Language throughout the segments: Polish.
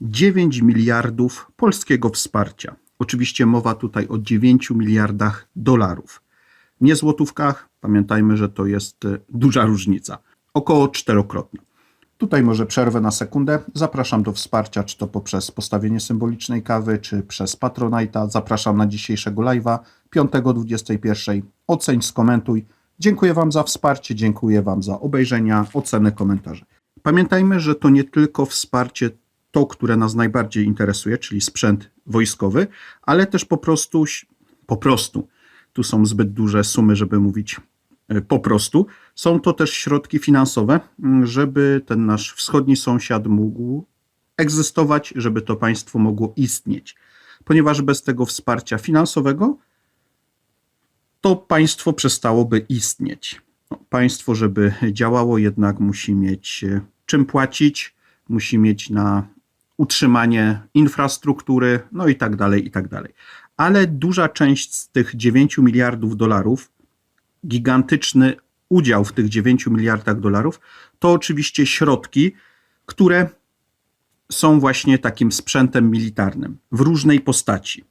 9 miliardów polskiego wsparcia. Oczywiście mowa tutaj o 9 miliardach dolarów. Nie złotówkach, pamiętajmy, że to jest e, duża różnica. Około czterokrotna. Tutaj może przerwę na sekundę. Zapraszam do wsparcia, czy to poprzez postawienie symbolicznej kawy, czy przez Patronite'a. Zapraszam na dzisiejszego live'a 5.21. Oceń, skomentuj. Dziękuję Wam za wsparcie, dziękuję Wam za obejrzenia, oceny, komentarze. Pamiętajmy, że to nie tylko wsparcie to, które nas najbardziej interesuje, czyli sprzęt wojskowy, ale też po prostu, po prostu, tu są zbyt duże sumy, żeby mówić e, po prostu, są to też środki finansowe, m, żeby ten nasz wschodni sąsiad mógł egzystować, żeby to państwo mogło istnieć. Ponieważ bez tego wsparcia finansowego to państwo przestałoby istnieć. No, państwo, żeby działało, jednak musi mieć e, czym płacić, musi mieć na utrzymanie infrastruktury, no i tak dalej, i tak dalej. Ale duża część z tych 9 miliardów dolarów, gigantyczny udział w tych 9 miliardach dolarów, to oczywiście środki, które są właśnie takim sprzętem militarnym w różnej postaci.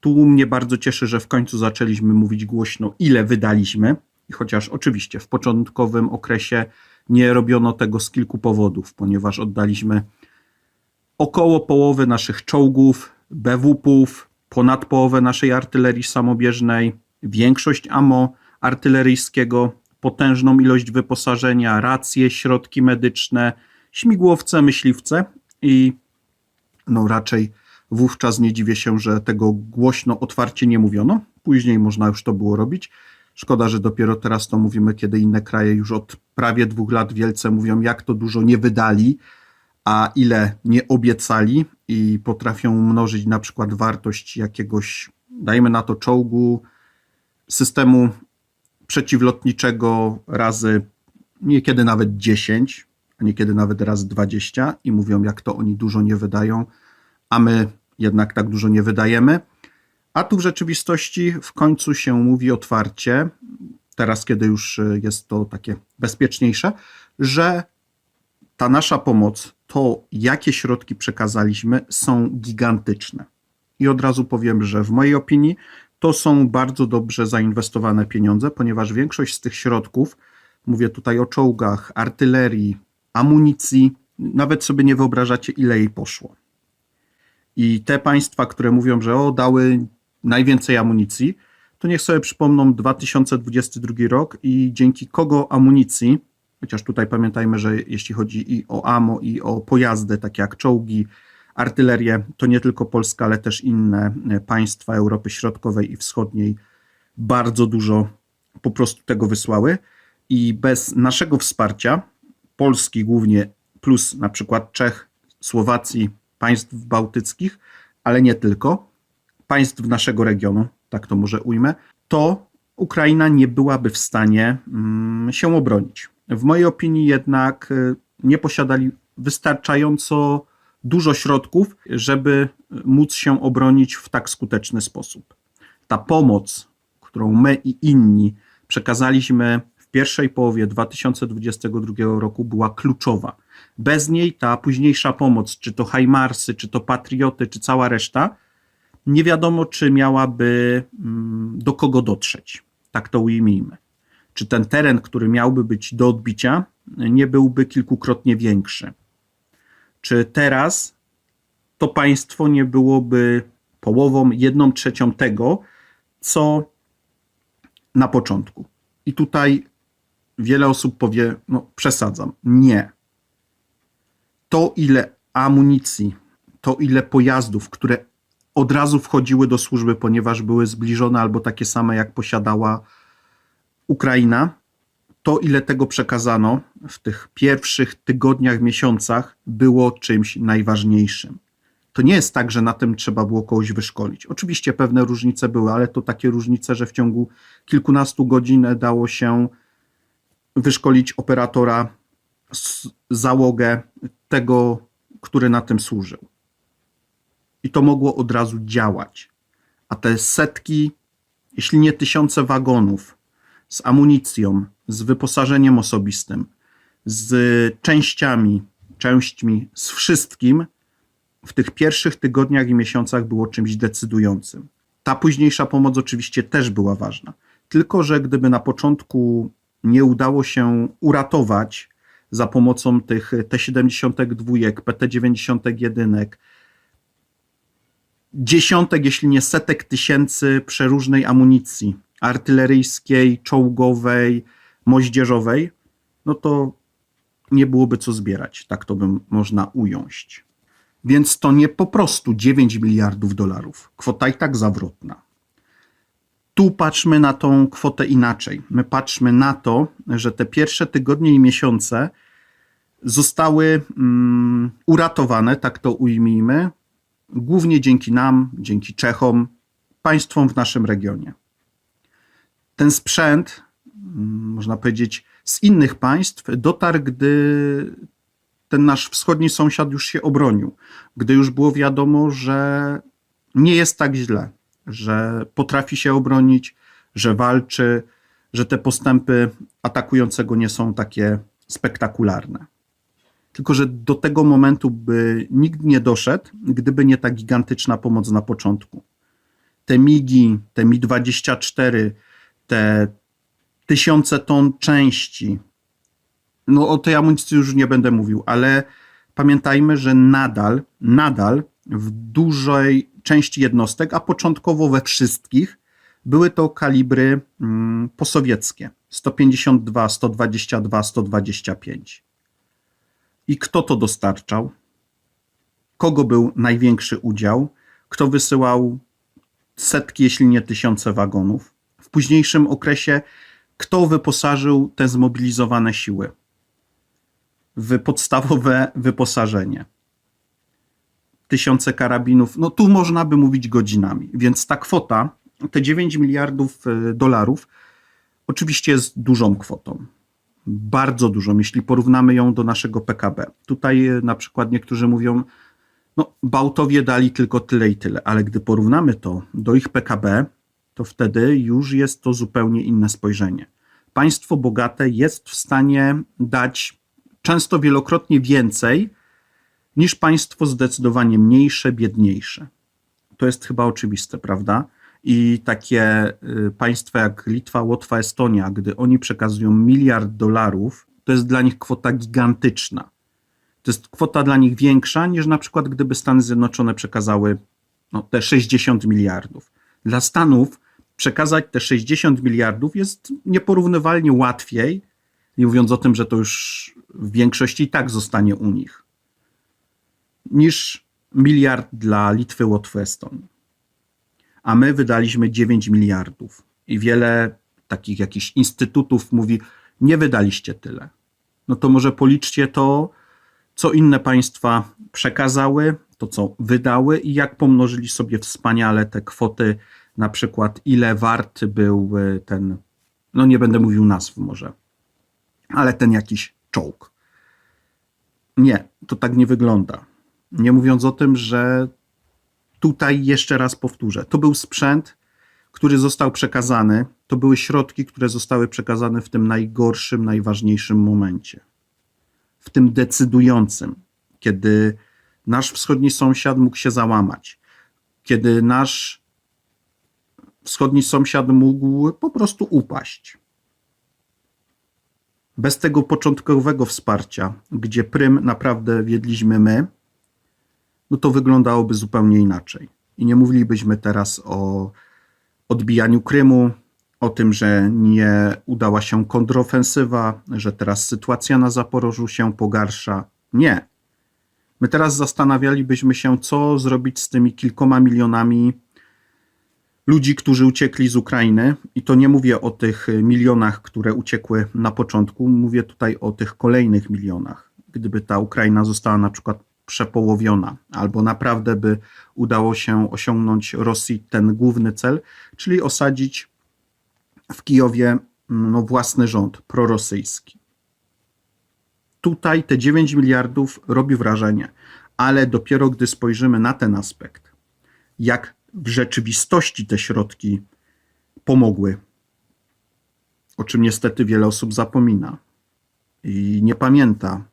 Tu mnie bardzo cieszy, że w końcu zaczęliśmy mówić głośno, ile wydaliśmy. Chociaż oczywiście w początkowym okresie nie robiono tego z kilku powodów, ponieważ oddaliśmy około połowy naszych czołgów, BWP-ów, ponad połowę naszej artylerii samobieżnej, większość ammo artyleryjskiego, potężną ilość wyposażenia, racje, środki medyczne, śmigłowce, myśliwce i no raczej wówczas nie dziwię się, że tego głośno, otwarcie nie mówiono. Później można już to było robić. Szkoda, że dopiero teraz to mówimy, kiedy inne kraje już od prawie dwóch lat wielce mówią, jak to dużo nie wydali, a ile nie obiecali i potrafią mnożyć na przykład wartość jakiegoś, dajmy na to czołgu, systemu przeciwlotniczego razy niekiedy nawet 10, a niekiedy nawet razy 20 i mówią, jak to oni dużo nie wydają, a my jednak tak dużo nie wydajemy. A tu w rzeczywistości w końcu się mówi otwarcie, teraz kiedy już jest to takie bezpieczniejsze, że ta nasza pomoc, to jakie środki przekazaliśmy, są gigantyczne. I od razu powiem, że w mojej opinii to są bardzo dobrze zainwestowane pieniądze, ponieważ większość z tych środków, mówię tutaj o czołgach, artylerii, amunicji, nawet sobie nie wyobrażacie, ile jej poszło. I te państwa, które mówią, że o, dały najwięcej amunicji, to niech sobie przypomną 2022 rok i dzięki kogo amunicji, chociaż tutaj pamiętajmy, że jeśli chodzi i o AMO, i o pojazdy, takie jak czołgi, artylerię, to nie tylko Polska, ale też inne państwa Europy Środkowej i Wschodniej bardzo dużo po prostu tego wysłały. I bez naszego wsparcia, Polski głównie, plus na przykład Czech, Słowacji, państw bałtyckich, ale nie tylko, państw naszego regionu, tak to może ujmę, to Ukraina nie byłaby w stanie mm, się obronić. W mojej opinii jednak y, nie posiadali wystarczająco dużo środków, żeby móc się obronić w tak skuteczny sposób. Ta pomoc, którą my i inni przekazaliśmy w pierwszej połowie 2022 roku, była kluczowa. Bez niej ta późniejsza pomoc, czy to Hajmarsy, czy to Patrioty, czy cała reszta, nie wiadomo, czy miałaby mm, do kogo dotrzeć. Tak to ujmijmy. Czy ten teren, który miałby być do odbicia, nie byłby kilkukrotnie większy? Czy teraz to państwo nie byłoby połową, jedną trzecią tego, co na początku? I tutaj wiele osób powie, no przesadzam. Nie. To, ile amunicji, to, ile pojazdów, które od razu wchodziły do służby, ponieważ były zbliżone albo takie same, jak posiadała Ukraina, to ile tego przekazano w tych pierwszych tygodniach, miesiącach, było czymś najważniejszym. To nie jest tak, że na tym trzeba było kogoś wyszkolić. Oczywiście pewne różnice były, ale to takie różnice, że w ciągu kilkunastu godzin dało się wyszkolić operatora, załogę tego, który na tym służył. I to mogło od razu działać. A te setki, jeśli nie tysiące wagonów z amunicją, z wyposażeniem osobistym, z częściami, częśćmi, z wszystkim, w tych pierwszych tygodniach i miesiącach było czymś decydującym. Ta późniejsza pomoc oczywiście też była ważna. Tylko, że gdyby na początku nie udało się uratować za pomocą tych T-72, PT-91, dziesiątek, jeśli nie setek tysięcy przeróżnej amunicji artyleryjskiej, czołgowej, moździerzowej, no to nie byłoby co zbierać. Tak to bym można ująć. Więc to nie po prostu 9 miliardów dolarów. Kwota i tak zawrotna. Tu patrzmy na tą kwotę inaczej. My patrzmy na to, że te pierwsze tygodnie i miesiące zostały mm, uratowane, tak to ujmijmy, głównie dzięki nam, dzięki Czechom, państwom w naszym regionie. Ten sprzęt, mm, można powiedzieć, z innych państw dotarł, gdy ten nasz wschodni sąsiad już się obronił, gdy już było wiadomo, że nie jest tak źle, że potrafi się obronić, że walczy, że te postępy atakującego nie są takie spektakularne. Tylko, że do tego momentu by nikt nie doszedł, gdyby nie ta gigantyczna pomoc na początku. Te migi, te Mi-24, te tysiące ton części. No o tej amunicji już nie będę mówił, ale pamiętajmy, że nadal, nadal w dużej części jednostek, a początkowo we wszystkich, były to kalibry mm, posowieckie 152, 122, 125. I kto to dostarczał? Kogo był największy udział? Kto wysyłał setki, jeśli nie tysiące wagonów? W późniejszym okresie, kto wyposażył te zmobilizowane siły w podstawowe wyposażenie? Tysiące karabinów. No tu można by mówić godzinami. Więc ta kwota, te 9 miliardów e, dolarów, oczywiście jest dużą kwotą bardzo dużą, jeśli porównamy ją do naszego PKB. Tutaj e, na przykład niektórzy mówią, no Bałtowie dali tylko tyle i tyle, ale gdy porównamy to do ich PKB, to wtedy już jest to zupełnie inne spojrzenie. Państwo bogate jest w stanie dać często wielokrotnie więcej niż państwo zdecydowanie mniejsze, biedniejsze. To jest chyba oczywiste, prawda? I takie y, państwa jak Litwa, Łotwa, Estonia, gdy oni przekazują miliard dolarów, to jest dla nich kwota gigantyczna. To jest kwota dla nich większa niż na przykład gdyby Stany Zjednoczone przekazały no, te 60 miliardów. Dla Stanów przekazać te 60 miliardów jest nieporównywalnie łatwiej, nie mówiąc o tym, że to już w większości i tak zostanie u nich, niż miliard dla Litwy, Łotwy, Estonii a my wydaliśmy 9 miliardów. I wiele takich jakichś instytutów mówi, nie wydaliście tyle. No to może policzcie to, co inne państwa przekazały, to co wydały i jak pomnożyli sobie wspaniale te kwoty, na przykład ile wart był e, ten, no nie będę mówił nazw może, ale ten jakiś czołg. Nie, to tak nie wygląda. Nie mówiąc o tym, że Tutaj jeszcze raz powtórzę, to był sprzęt, który został przekazany, to były środki, które zostały przekazane w tym najgorszym, najważniejszym momencie. W tym decydującym, kiedy nasz wschodni sąsiad mógł się załamać, kiedy nasz wschodni sąsiad mógł po prostu upaść. Bez tego początkowego wsparcia, gdzie prym naprawdę wiedliśmy my, no to wyglądałoby zupełnie inaczej. I nie mówilibyśmy teraz o odbijaniu Krymu, o tym, że nie udała się kontrofensywa, że teraz sytuacja na Zaporożu się pogarsza. Nie. My teraz zastanawialibyśmy się, co zrobić z tymi kilkoma milionami ludzi, którzy uciekli z Ukrainy. I to nie mówię o tych milionach, które uciekły na początku, mówię tutaj o tych kolejnych milionach. Gdyby ta Ukraina została na przykład przepołowiona, albo naprawdę by udało się osiągnąć Rosji ten główny cel, czyli osadzić w Kijowie mm, no, własny rząd prorosyjski. Tutaj te 9 miliardów robi wrażenie, ale dopiero gdy spojrzymy na ten aspekt, jak w rzeczywistości te środki pomogły, o czym niestety wiele osób zapomina i nie pamięta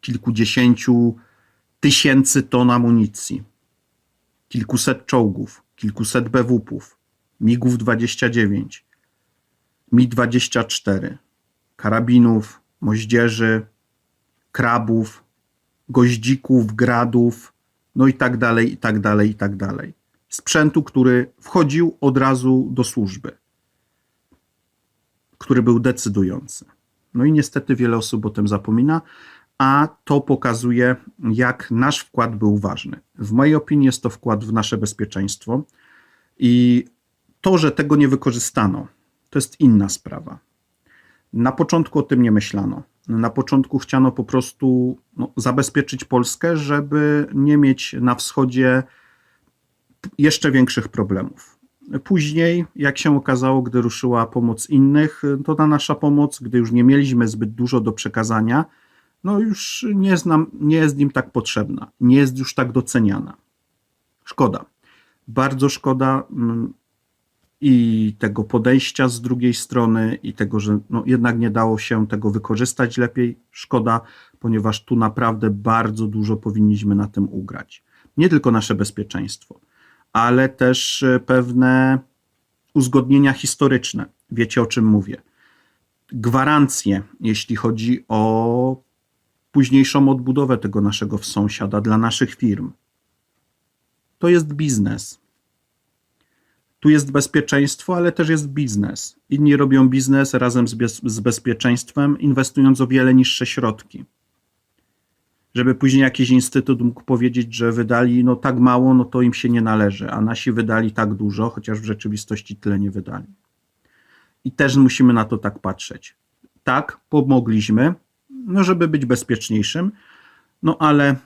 kilkudziesięciu tysięcy ton amunicji, kilkuset czołgów, kilkuset BWP-ów, MIGów 29, Mi-24, karabinów, moździerzy, krabów, goździków, gradów, no i tak dalej, i tak dalej, i tak dalej. Sprzętu, który wchodził od razu do służby, który był decydujący. No i niestety wiele osób o tym zapomina, a to pokazuje, jak nasz wkład był ważny. W mojej opinii jest to wkład w nasze bezpieczeństwo i to, że tego nie wykorzystano, to jest inna sprawa. Na początku o tym nie myślano. Na początku chciano po prostu no, zabezpieczyć Polskę, żeby nie mieć na wschodzie jeszcze większych problemów. Później, jak się okazało, gdy ruszyła pomoc innych, to ta nasza pomoc, gdy już nie mieliśmy zbyt dużo do przekazania, no już nie jest, nam, nie jest im tak potrzebna, nie jest już tak doceniana. Szkoda. Bardzo szkoda mm, i tego podejścia z drugiej strony, i tego, że no jednak nie dało się tego wykorzystać lepiej. Szkoda, ponieważ tu naprawdę bardzo dużo powinniśmy na tym ugrać. Nie tylko nasze bezpieczeństwo, ale też e, pewne uzgodnienia historyczne. Wiecie o czym mówię. Gwarancje, jeśli chodzi o późniejszą odbudowę tego naszego sąsiada dla naszych firm. To jest biznes. Tu jest bezpieczeństwo, ale też jest biznes. Inni robią biznes razem z, bez, z bezpieczeństwem, inwestując o wiele niższe środki. Żeby później jakiś instytut mógł powiedzieć, że wydali no tak mało, no to im się nie należy, a nasi wydali tak dużo, chociaż w rzeczywistości tyle nie wydali. I też musimy na to tak patrzeć. Tak, pomogliśmy, no żeby być bezpieczniejszym, no ale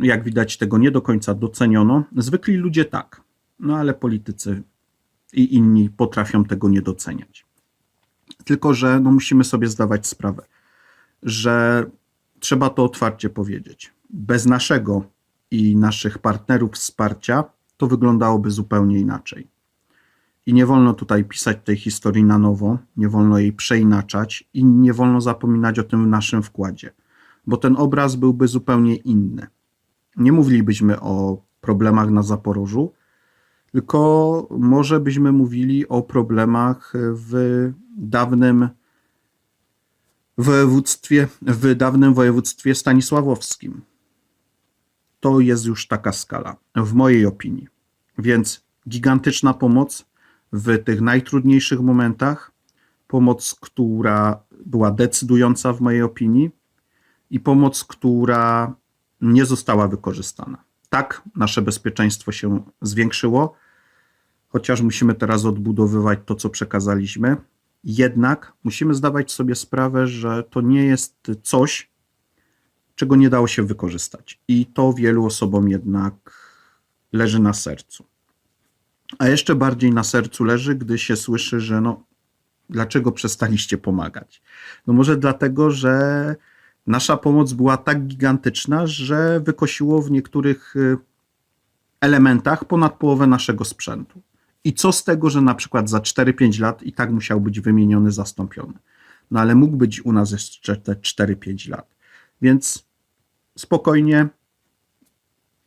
jak widać tego nie do końca doceniono. Zwykli ludzie tak, no ale politycy i inni potrafią tego nie doceniać. Tylko, że no musimy sobie zdawać sprawę, że trzeba to otwarcie powiedzieć. Bez naszego i naszych partnerów wsparcia to wyglądałoby zupełnie inaczej. I nie wolno tutaj pisać tej historii na nowo, nie wolno jej przeinaczać i nie wolno zapominać o tym naszym wkładzie, bo ten obraz byłby zupełnie inny. Nie mówilibyśmy o problemach na Zaporożu, tylko może byśmy mówili o problemach w dawnym województwie, w dawnym województwie stanisławowskim. To jest już taka skala, w mojej opinii. Więc gigantyczna pomoc w tych najtrudniejszych momentach, pomoc, która była decydująca w mojej opinii i pomoc, która nie została wykorzystana. Tak, nasze bezpieczeństwo się zwiększyło, chociaż musimy teraz odbudowywać to, co przekazaliśmy. Jednak musimy zdawać sobie sprawę, że to nie jest coś, czego nie dało się wykorzystać. I to wielu osobom jednak leży na sercu. A jeszcze bardziej na sercu leży, gdy się słyszy, że no, dlaczego przestaliście pomagać? No może dlatego, że nasza pomoc była tak gigantyczna, że wykosiło w niektórych y, elementach ponad połowę naszego sprzętu. I co z tego, że na przykład za 4-5 lat i tak musiał być wymieniony, zastąpiony. No ale mógł być u nas jeszcze te 4-5 lat. Więc spokojnie,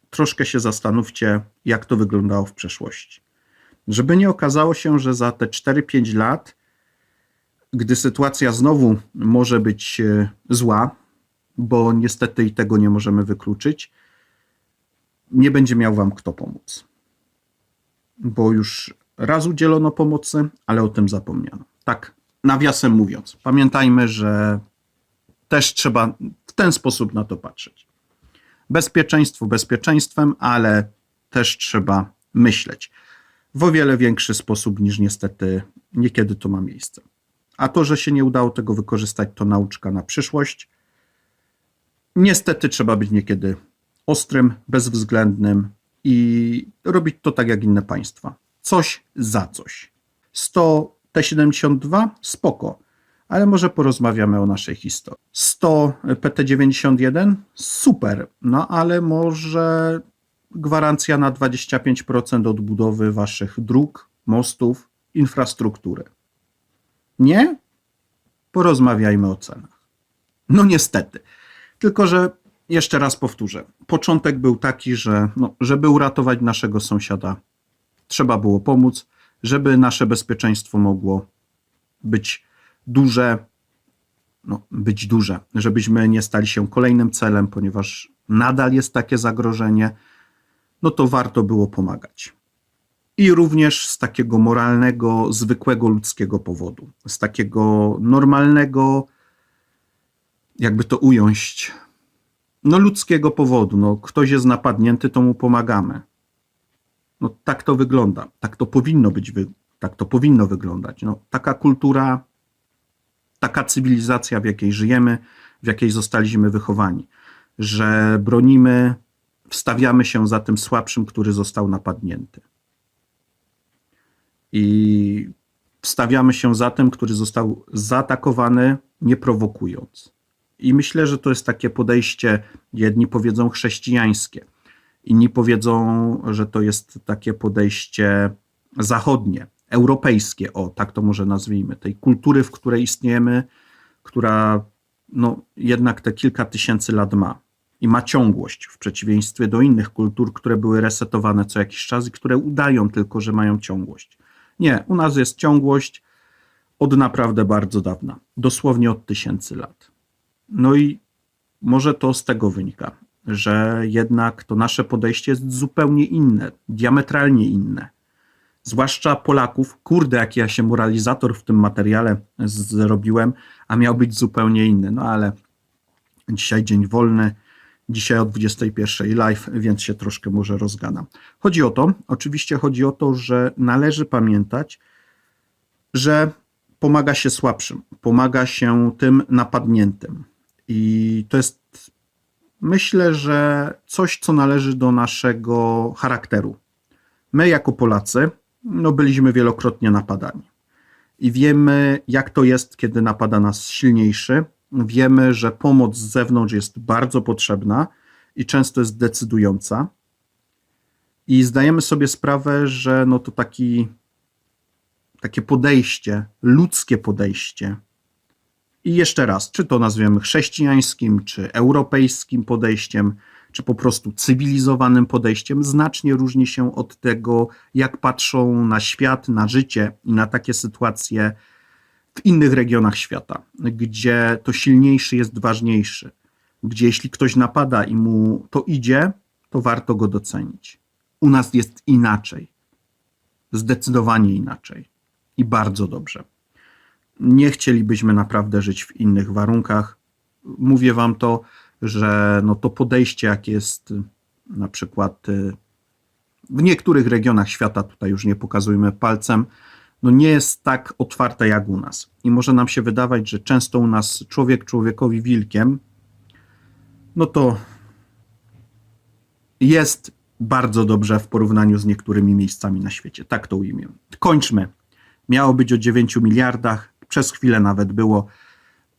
troszkę się zastanówcie, jak to wyglądało w przeszłości. Żeby nie okazało się, że za te 4-5 lat, gdy sytuacja znowu może być e, zła, bo niestety i tego nie możemy wykluczyć, nie będzie miał Wam kto pomóc. Bo już raz udzielono pomocy, ale o tym zapomniano. Tak, nawiasem mówiąc, pamiętajmy, że też trzeba w ten sposób na to patrzeć. Bezpieczeństwo bezpieczeństwem, ale też trzeba myśleć w o wiele większy sposób niż niestety niekiedy to ma miejsce. A to, że się nie udało tego wykorzystać, to nauczka na przyszłość. Niestety trzeba być niekiedy ostrym, bezwzględnym i robić to tak jak inne państwa. Coś za coś. 100 T72 spoko, ale może porozmawiamy o naszej historii. 100 PT91 super, no ale może gwarancja na 25% odbudowy waszych dróg, mostów, infrastruktury. Nie? Porozmawiajmy o cenach. No niestety. Tylko, że jeszcze raz powtórzę. Początek był taki, że no, żeby uratować naszego sąsiada, trzeba było pomóc, żeby nasze bezpieczeństwo mogło być duże, no, być duże, żebyśmy nie stali się kolejnym celem, ponieważ nadal jest takie zagrożenie, no to warto było pomagać. I również z takiego moralnego, zwykłego ludzkiego powodu, z takiego normalnego, jakby to ująć, no ludzkiego powodu. No, ktoś jest napadnięty, to mu pomagamy. No, tak to wygląda. Tak to powinno być, tak to powinno wyglądać. No, taka kultura, taka cywilizacja, w jakiej żyjemy, w jakiej zostaliśmy wychowani, że bronimy, wstawiamy się za tym słabszym, który został napadnięty. I wstawiamy się za tym, który został zaatakowany, nie prowokując. I myślę, że to jest takie podejście, jedni powiedzą chrześcijańskie, inni powiedzą, że to jest takie podejście zachodnie, europejskie, o tak to może nazwijmy, tej kultury, w której istniejemy, która no, jednak te kilka tysięcy lat ma i ma ciągłość w przeciwieństwie do innych kultur, które były resetowane co jakiś czas i które udają tylko, że mają ciągłość. Nie, u nas jest ciągłość od naprawdę bardzo dawna, dosłownie od tysięcy lat. No i może to z tego wynika, że jednak to nasze podejście jest zupełnie inne, diametralnie inne. Zwłaszcza Polaków, kurde, jaki ja się moralizator w tym materiale zrobiłem, a miał być zupełnie inny. No ale dzisiaj dzień wolny, dzisiaj o 21 live, więc się troszkę może rozgadam. Chodzi o to, oczywiście chodzi o to, że należy pamiętać, że pomaga się słabszym, pomaga się tym napadniętym. I to jest, myślę, że coś, co należy do naszego charakteru. My, jako Polacy, no, byliśmy wielokrotnie napadani. I wiemy, jak to jest, kiedy napada nas silniejszy. Wiemy, że pomoc z zewnątrz jest bardzo potrzebna i często jest decydująca. I zdajemy sobie sprawę, że no to taki, takie podejście, ludzkie podejście, i jeszcze raz, czy to nazwiemy chrześcijańskim, czy europejskim podejściem, czy po prostu cywilizowanym podejściem, znacznie różni się od tego, jak patrzą na świat, na życie i na takie sytuacje w innych regionach świata, gdzie to silniejszy jest ważniejszy, gdzie jeśli ktoś napada i mu to idzie, to warto go docenić. U nas jest inaczej, zdecydowanie inaczej i bardzo dobrze nie chcielibyśmy naprawdę żyć w innych warunkach. Mówię Wam to, że no to podejście, jakie jest y, na przykład y, w niektórych regionach świata, tutaj już nie pokazujmy palcem, no nie jest tak otwarte jak u nas. I może nam się wydawać, że często u nas człowiek człowiekowi wilkiem, no to jest bardzo dobrze w porównaniu z niektórymi miejscami na świecie. Tak to ujmę. Kończmy. Miało być o 9 miliardach, przez chwilę nawet było.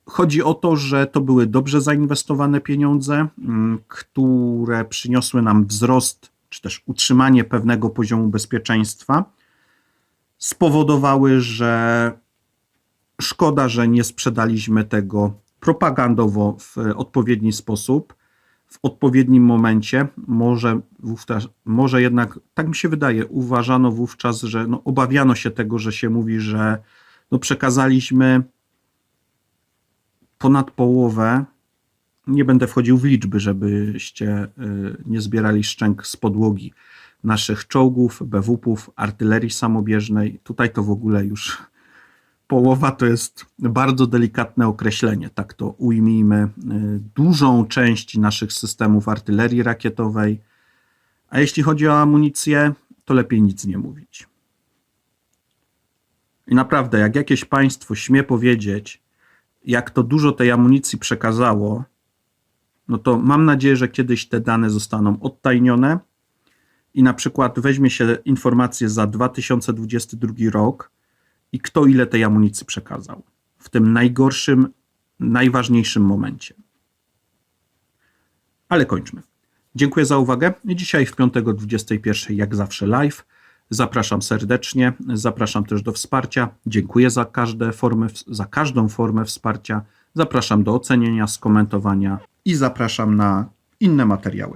Chodzi o to, że to były dobrze zainwestowane pieniądze, mm, które przyniosły nam wzrost czy też utrzymanie pewnego poziomu bezpieczeństwa. Spowodowały, że szkoda, że nie sprzedaliśmy tego propagandowo w odpowiedni sposób, w odpowiednim momencie. Może, wówczas, może jednak, tak mi się wydaje, uważano wówczas, że no, obawiano się tego, że się mówi, że no przekazaliśmy ponad połowę. Nie będę wchodził w liczby, żebyście y, nie zbierali szczęk z podłogi naszych czołgów, BWP-ów, artylerii samobieżnej. Tutaj to w ogóle już połowa to jest bardzo delikatne określenie, tak to ujmijmy. Y, dużą część naszych systemów artylerii rakietowej. A jeśli chodzi o amunicję, to lepiej nic nie mówić. I naprawdę, jak jakieś państwo śmie powiedzieć, jak to dużo tej amunicji przekazało, no to mam nadzieję, że kiedyś te dane zostaną odtajnione i na przykład weźmie się informacje za 2022 rok i kto ile tej amunicji przekazał w tym najgorszym, najważniejszym momencie. Ale kończmy. Dziękuję za uwagę. Dzisiaj w piątek o 21 jak zawsze live. Zapraszam serdecznie, zapraszam też do wsparcia. Dziękuję za, każde formy, za każdą formę wsparcia. Zapraszam do ocenienia, skomentowania i zapraszam na inne materiały.